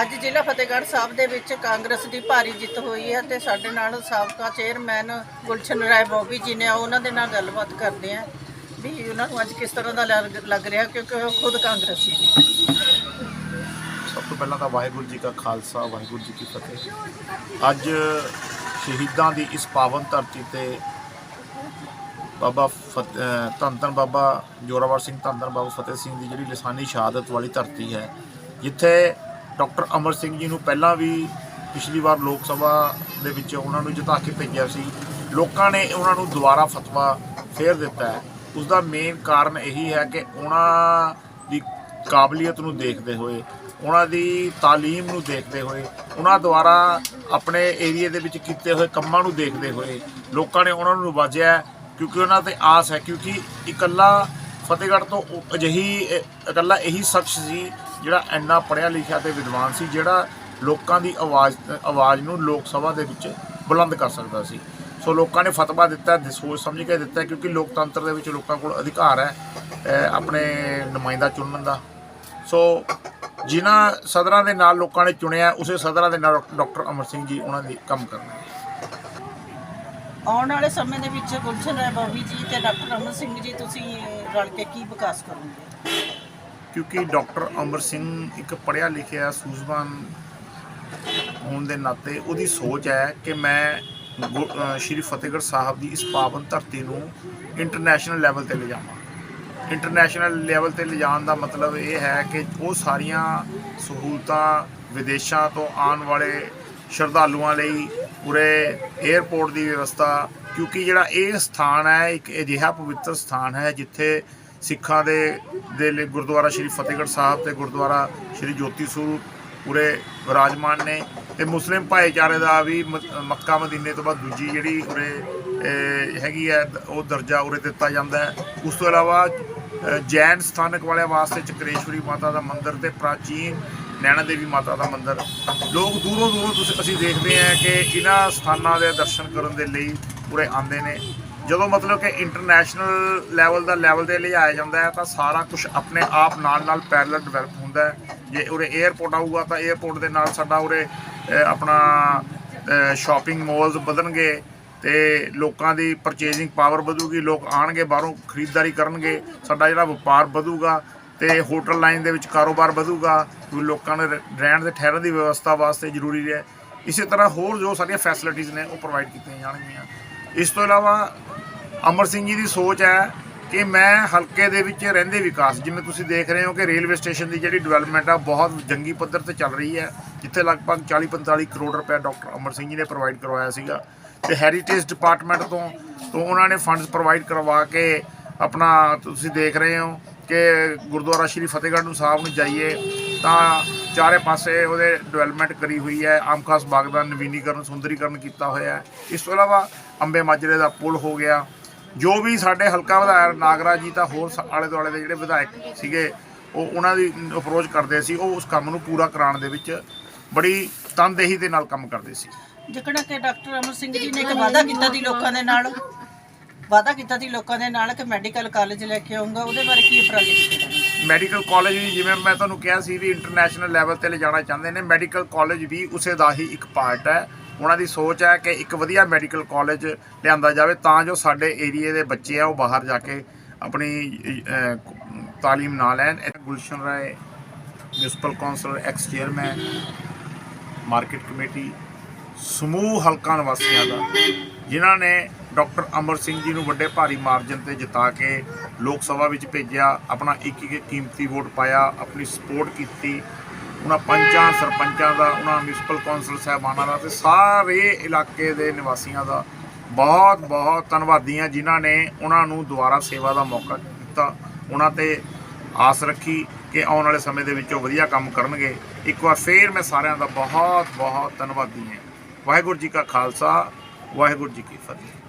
ਅੱਜ ਜ਼ਿਲ੍ਹਾ ਫਤਿਹਗੜ੍ਹ ਸਾਹਿਬ ਦੇ ਵਿੱਚ ਕਾਂਗਰਸ ਦੀ ਭਾਰੀ ਜਿੱਤ ਹੋਈ ਹੈ ਤੇ ਸਾਡੇ ਨਾਲ ਸਾਬਕਾ ਚੇਅਰਮੈਨ ਗੁਲਸ਼ਨ ਰਾਏ ਬੋਬੀ ਜੀ ਨੇ ਉਹਨਾਂ ਦੇ ਨਾਲ ਗੱਲਬਾਤ ਕਰਦੇ ਆ ਵੀ ਉਹਨਾਂ ਨੂੰ ਅੱਜ ਕਿਸ ਤਰ੍ਹਾਂ ਦਾ ਲੱਗ ਰਿਹਾ ਕਿਉਂਕਿ ਉਹ ਖੁਦ ਕਾਂਗਰਸੀ ਨੇ ਸਭ ਤੋਂ ਪਹਿਲਾਂ ਤਾਂ ਵਾਹਿਗੁਰੂ ਜੀ ਕਾ ਖਾਲਸਾ, ਵਾਹਿਗੁਰੂ ਜੀ ਕੀ ਫਤਿਹ। ਅੱਜ ਸ਼ਹੀਦਾਂ ਦੀ ਇਸ ਪਾਵਨ ਧਰਤੀ ਤੇ ਬਾਬਾ ਫਤ- ਧੰਨ ਧੰਨ ਬਾਬਾ ਜੋਰਾਵਰ ਸਿੰਘ ਧੰਨ ਧੰਨ ਬਾਬਾ ਫਤਿਹ ਸਿੰਘ ਦੀ ਜਿਹੜੀ ਲਿਸਾਨੀ ਸ਼ਹਾਦਤ ਵਾਲੀ ਧਰਤੀ ਹੈ, ਜਿੱਥੇ ਡਾਕਟਰ ਅਮਰ ਸਿੰਘ ਜੀ ਨੂੰ ਪਹਿਲਾਂ ਵੀ ਪਿਛਲੀ ਵਾਰ ਲੋਕ ਸਭਾ ਦੇ ਵਿੱਚ ਉਹਨਾਂ ਨੂੰ ਜਿਤਾ ਕੇ ਭੇਜਿਆ ਸੀ। ਲੋਕਾਂ ਨੇ ਉਹਨਾਂ ਨੂੰ ਦੁਬਾਰਾ ਫਤਵਾ ਫੇਰ ਦਿੱਤਾ ਹੈ। ਉਸ ਦਾ ਮੇਨ ਕਾਰਨ ਇਹੀ ਹੈ ਕਿ ਉਹਨਾਂ ਦੀ ਕਾਬਲੀਅਤ ਨੂੰ ਦੇਖਦੇ ਹੋਏ, ਉਹਨਾਂ ਦੀ ਤਾਲੀਮ ਨੂੰ ਦੇਖਦੇ ਹੋਏ, ਉਹਨਾਂ ਦੁਆਰਾ ਆਪਣੇ ਏਰੀਆ ਦੇ ਵਿੱਚ ਕੀਤੇ ਹੋਏ ਕੰਮਾਂ ਨੂੰ ਦੇਖਦੇ ਹੋਏ ਲੋਕਾਂ ਨੇ ਉਹਨਾਂ ਨੂੰ ਨਵਾਜਿਆ ਕਿਉਂਕਿ ਉਹਨਾਂ ਤੇ ਆਸ ਹੈ, ਕਿਉਂਕਿ ਇਕੱਲਾ ਫਤਿਹਗੜ੍ਹ ਤੋਂ ਅਜਿਹੀ, ਇਕੱਲਾ ਇਹੀ ਸ਼ਖਸ ਸੀ ਜਿਹੜਾ ਇੰਨਾ ਪੜ੍ਹਿਆ ਲਿਖਿਆ ਤੇ ਵਿਦਵਾਨ ਸੀ, ਜਿਹੜਾ ਲੋਕਾਂ ਦੀ ਆਵਾਜ਼ ਆਵਾਜ਼ ਨੂੰ ਲੋਕ ਸਭਾ ਦੇ ਵਿੱਚ ਬੁਲੰਦ ਕਰ ਸਕਦਾ ਸੀ। ਸੋ ਲੋਕਾਂ ਨੇ ਫਤਵਾ ਦਿੱਤਾ ਸੋਚ ਸਮਝ ਕੇ ਦਿੱਤਾ, ਕਿਉਂਕਿ ਲੋਕਤੰਤਰ ਦੇ ਵਿੱਚ ਲੋਕਾਂ ਕੋਲ ਅਧਿਕਾਰ ਹੈ ਆਪਣੇ ਨੁਮਾਇੰਦਾ ਚੁਣਨ ਦਾ। ਸੋ ਜਿਨ੍ਹਾਂ ਸਦਰਾਂ ਦੇ ਨਾਲ ਲੋਕਾਂ ਨੇ ਚੁਣਿਆ, ਉਸੇ ਸਦਰਾਂ ਦੇ ਨਾਲ ਡਾਕਟਰ ਅਮਰ ਸਿੰਘ ਜੀ ਉਹਨਾਂ ਦੇ ਕੰਮ ਕਰਨਾ ਆਉਣ ਵਾਲੇ ਸਮੇਂ ਦੇ ਵਿੱਚ ਗੁਲਸ਼ਨ ਰਾਏ ਬੋਬੀ ਜੀ ਤੇ ਡਾਕਟਰ ਅਮਰ ਸਿੰਘ ਜੀ, ਤੁਸੀਂ ਰਲ ਕੇ ਕੀ ਵਿਕਾਸ ਕਰੋਗੇ? ਕਿਉਂਕਿ ਡਾਕਟਰ ਅਮਰ ਸਿੰਘ ਇੱਕ ਪੜ੍ਹਿਆ ਲਿਖਿਆ ਸੂਝਵਾਨ ਹੋਣ ਦੇ ਨਾਤੇ ਉਹਦੀ ਸੋਚ ਹੈ ਕਿ ਮੈਂ ਗੁ- ਸ਼੍ਰੀ ਫਤਿਹਗੜ੍ਹ ਸਾਹਿਬ ਦੀ ਇਸ ਪਾਵਨ ਧਰਤੀ ਨੂੰ ਇੰਟਰਨੈਸ਼ਨਲ ਲੈਵਲ ਤੇ ਲਿਜਾਵਾਂ। ਇੰਟਰਨੈਸ਼ਨਲ ਲੈਵਲ ਤੇ ਲਿਜਾਣ ਦਾ ਮਤਲਬ ਇਹ ਹੈ ਕਿ ਉਹ ਸਾਰੀਆਂ ਸਹੂਲਤਾਂ ਵਿਦੇਸ਼ਾਂ ਤੋਂ ਆਉਣ ਵਾਲੇ ਸ਼ਰਧਾਲੂਆਂ ਲਈ ਉਰੇ 에ਅਰਪੋਰਟ ਦੀ ਵਿਵਸਥਾ, ਕਿਉਂਕਿ ਜਿਹੜਾ ਇਹ ਸਥਾਨ ਹੈ, ਇੱਕ ਅਜਿਹਾ ਪਵਿੱਤਰ ਸਥਾਨ ਹੈ ਜਿੱਥੇ ਸਿੱਖਾਂ ਦੇ ਦੇ ਲਈ ਗੁਰਦੁਆਰਾ ਸ਼੍ਰੀ ਫਤਿਹਗੜ੍ਹ ਸਾਹਿਬ ਤੇ ਗੁਰਦੁਆਰਾ ਸ਼੍ਰੀ ਜੋਤੀ ਸਰੂਪ ਉਰੇ ਵਿਰਾਜਮਾਨ ਨੇ ਤੇ ਮੁਸਲਿਮ ਭਾਈਚਾਰੇ ਦਾ ਵੀ ਮੱਕਾ ਮਦੀਨੇ ਤੋਂ ਬਾਅਦ ਦੂਜੀ ਜਿਹੜੀ ਉਰੇ ਹੈਗੀ ਹੈ, ਉਹ ਦਰਜਾ ਉਰੇ ਦਿੱਤਾ ਜਾਂਦਾ ਹੈ। ਉਸ ਤੋਂ ਇਲਾਵਾ ਜੈਨ ਸਥਾਨਕ ਵਾਲਿਆਂ ਵਾਸਤੇ ਚਕਰੇਸ਼ਵਰੀ ਮਾਤਾ ਦਾ ਮੰਦਿਰ ਤੇ ਪ੍ਰਾਚੀਨ ਨੈਣਾ ਦੇਵੀ ਮਾਤਾ ਦਾ ਮੰਦਿਰ। ਲੋਕ ਦੂਰੋਂ ਦੂਰੋਂ ਤੁਸੀਂ ਅਸੀਂ ਦੇਖਦੇ ਹਾਂ ਕਿ ਇਹਨਾਂ ਸਥਾਨਾਂ ਦੇ ਦਰਸ਼ਨ ਕਰਨ ਦੇ ਲਈ ਉਰੇ ਆਉਂਦੇ ਨੇ। ਜਦੋਂ ਮਤਲਬ ਕਿ ਇੰਟਰਨੈਸ਼ਨਲ ਲੈਵਲ ਦਾ ਲੈਵਲ ਤੇ ਲਿਆਇਆ ਜਾਂਦਾ ਹੈ, ਤਾਂ ਸਾਰਾ ਕੁਝ ਆਪਣੇ ਆਪ ਨਾਲ ਨਾਲ ਪੈਰਲਲ ਡਿਵੈਲਪ ਹੁੰਦਾ ਹੈ। ਜੇ ਉਰੇ 에ਅਰਪੋਰਟ ਆਊਗਾ, ਤਾਂ 에ਅਰਪੋਰਟ ਦੇ ਨਾਲ ਸਾਡਾ ਉਰੇ ਆਪਣਾ ਸ਼ਾਪਿੰਗ ਮਾਲਸ ਵਧਣਗੇ ਤੇ ਲੋਕਾਂ ਦੀ ਪਰਚੇਜ਼ਿੰਗ ਪਾਵਰ ਵਧੂਗੀ, ਲੋਕ ਆਣਗੇ, ਬਾਹਰੋਂ ਖਰੀਦਦਾਰੀ ਕਰਨਗੇ, ਸਾਡਾ ਜਿਹੜਾ ਵਪਾਰ ਵਧੂਗਾ ਤੇ ਹੋਟਲ ਲਾਈਨ ਦੇ ਵਿੱਚ ਕਾਰੋਬਾਰ ਵਧੂਗਾ ਲੋਕਾਂ ਨੇ ਰਹਿਣ ਦੇ ਠਹਿਰਨ ਦੀ ਵਿਵਸਥਾ ਵਾਸਤੇ ਜ਼ਰੂਰੀ ਹੈ। ਇਸੇ ਤਰ੍ਹਾਂ ਹੋਰ ਜੋ ਸਾਰੀਆਂ ਫੈਸਿਲਿਟੀਆਂ ਨੇ, ਉਹ ਪ੍ਰੋਵਾਈਡ ਕੀਤੀਆਂ ਜਾਣਗੀਆਂ। ਇਸ ਤੋਂ ਇਲਾਵਾ ਅਮਰ ਸਿੰਘ ਜੀ ਦੀ ਸੋਚ ਹੈ ਕਿ ਮੈਂ ਹਲਕੇ ਦੇ ਵਿੱਚ ਰਹਿੰਦੇ ਵਿਕਾਸ, ਜਿਵੇਂ ਤੁਸੀਂ ਦੇਖ ਰਹੇ ਹੋ ਕਿ ਰੇਲਵੇ ਸਟੇਸ਼ਨ ਦੀ ਜਿਹੜੀ ਡਿਵੈਲਪਮੈਂਟ ਆ, ਬਹੁਤ ਜੰਗੀ ਪੱਧਰ ਤੇ ਚੱਲ ਰਹੀ ਹੈ, ਜਿੱਥੇ ਲਗਭਗ 40-45 ਕਰੋੜ ਰੁਪਏ ਡਾਕਟਰ ਅਮਰ ਸਿੰਘ ਜੀ ਨੇ ਪ੍ਰੋਵਾਈਡ ਕਰਵਾਇਆ ਸੀਗਾ ਤੇ ਹੈਰੀਟੇਜ ਡਿਪਾਰਟਮੈਂਟ ਤੋਂ ਤੋਂ ਉਹਨਾਂ ਨੇ ਫੰਡਸ ਪ੍ਰੋਵਾਈਡ ਕਰਵਾ ਕੇ ਆਪਣਾ ਤੁਸੀਂ ਦੇਖ ਰਹੇ ਹੋ ਕਿ ਗੁਰਦੁਆਰਾ ਸ਼੍ਰੀ ਫਤਿਹਗੜ੍ਹ ਨੂੰ ਸਾਹਿਬ ਨੂੰ ਜਾਈਏ। ਤਾਂ ਚਾਰੇ ਪਾਸੇ ਉਹਦੇ ਡਿਵੈਲਪਮੈਂਟ ਕਰੀ ਹੋਈ ਹੈ। ਆਮ ਖਾਸ ਬਾਗ ਦਾ ਨਵੀਨੀਕਰਨ, ਸੁੰਦਰੀਕਰਨ ਕੀਤਾ ਹੋਇਆ ਹੈ। ਇਸ ਤੋਂ ਇਲਾਵਾ ਅੰਬੇ ਮਾਜਰੇ ਦਾ ਪੁਲ ਹੋ ਗਿਆ। ਜੋ ਵੀ ਸਾਡੇ ਹਲਕਾ ਵਿਧਾਇਕ ਨਾਗਰਾ ਜੀ ਤਾਂ ਹੋਰ ਸ- ਆਲੇ ਦੁਆਲੇ ਦੇ ਜਿਹੜੇ ਵਿਧਾਇਕ ਸੀਗੇ, ਉਹ ਉਹਨਾਂ ਦੀ ਅਪਰੋਚ ਕਰਦੇ ਸੀ। ਉਹ ਉਸ ਕੰਮ ਨੂੰ ਪੂਰਾ ਕਰਾਉਣ ਦੇ ਵਿੱਚ ਬੜੀ ਤਨਦੇਹੀ ਦੇ ਨਾਲ ਕੰਮ ਕਰਦੇ ਸੀ। ਜਿਕਣਾ ਕਿ ਡਾਕਟਰ ਅਮਰ ਸਿੰਘ ਜੀ ਨੇ ਇੱਕ ਵਾਅਦਾ ਕੀਤਾ ਸੀ ਲੋਕਾਂ ਦੇ ਨਾਲ। ਵਾਅਦਾ ਕੀਤਾ ਸੀ ਲੋਕਾਂ ਦੇ ਨਾਲ ਕਿ ਮੈਡੀਕਲ ਕਾਲਜ ਲੈ ਕੇ ਆਉਂਗਾ ਉਹਦੇ ਬਾਰੇ ਕੀ ਉਪਰਾਲੇ ਕੀਤੇ ਮੈਡੀਕਲ ਕਾਲਜ ਵੀ ਜਿਵੇਂ ਮੈਂ ਤੁਹਾਨੂੰ ਕਿਹਾ ਸੀ ਵੀ ਇੰਟਰਨੈਸ਼ਨਲ ਲੈਵਲ ਤੇ ਲਿਜਾਣਾ ਚਾਹੁੰਦੇ ਨੇ ਮੈਡੀਕਲ ਕਾਲਜ ਵੀ ਉਸੇ ਦਾ ਹੀ ਇੱਕ ਪਾਰਟ ਹੈ। ਉਹਨਾਂ ਦੀ ਸੋਚ ਹੈ ਕਿ ਇੱਕ ਵਧੀਆ ਮੈਡੀਕਲ ਕਾਲਜ ਲਿਆਂਦਾ ਜਾਵੇ ਤਾਂ ਜੋ ਸਾਡੇ ਏਰੀਏ ਦੇ ਬੱਚੇ ਆ ਉਹ ਬਾਹਰ ਜਾ ਕੇ ਆਪਣੀ ਅਹ, ਤਾਲੀਮ ਨਾ ਲੈਣ। Gulshan Rai municipal councillor ex chairman market committee ਸਮੂਹ ਹਲਕਾ ਨਿਵਾਸੀਆਂ ਦਾ ਜਿਨ੍ਹਾਂ ਨੇ ਡਾਕਟਰ ਅਮਰ ਸਿੰਘ ਜੀ ਨੂੰ ਵੱਡੇ ਭਾਰੀ ਮਾਰਜਨ ਤੇ ਜਿਤਾ ਕੇ ਲੋਕ ਸਭਾ ਵਿੱਚ ਭੇਜਿਆ, ਆਪਣਾ ਇੱਕ ਇੱਕ ਕੀਮਤੀ ਵੋਟ ਪਾਇਆ, ਆਪਣੀ ਸਪੋਰਟ ਕੀਤੀ। ਉਹਨਾਂ ਪੰਚਾਂ, ਸਰਪੰਚਾਂ ਦਾ, ਉਹਨਾਂ ਮਿਊਨਿਸਪਲ ਕੌਂਸਲ ਸਾਹਿਬਾਨਾਂ ਦਾ ਤੇ ਸਾਰੇ ਇਲਾਕੇ ਦੇ ਨਿਵਾਸੀਆਂ ਦਾ ਬਹੁਤ ਬਹੁਤ ਧੰਨਵਾਦੀ ਹਾਂ ਜਿਨ੍ਹਾਂ ਨੇ ਉਹਨਾਂ ਨੂੰ ਦੁਬਾਰਾ ਸੇਵਾ ਦਾ ਮੌਕਾ ਦਿੱਤਾ। ਉਹਨਾਂ ਤੇ ਆਸ ਰੱਖੀ ਕਿ ਆਉਣ ਵਾਲੇ ਸਮੇਂ ਦੇ ਵਿੱਚ ਉਹ ਵਧੀਆ ਕੰਮ ਕਰਨਗੇ। ਇੱਕ ਵਾਰ ਫੇਰ ਮੈਂ ਸਾਰਿਆਂ ਦਾ ਬਹੁਤ ਬਹੁਤ ਧੰਨਵਾਦੀ ਹਾਂ। ਵਾਹਿਗੁਰੂ ਜੀ ਕਾ ਖਾਲਸਾ, ਵਾਹਿਗੁਰੂ ਜੀ ਕੀ ਫਤਿਹ।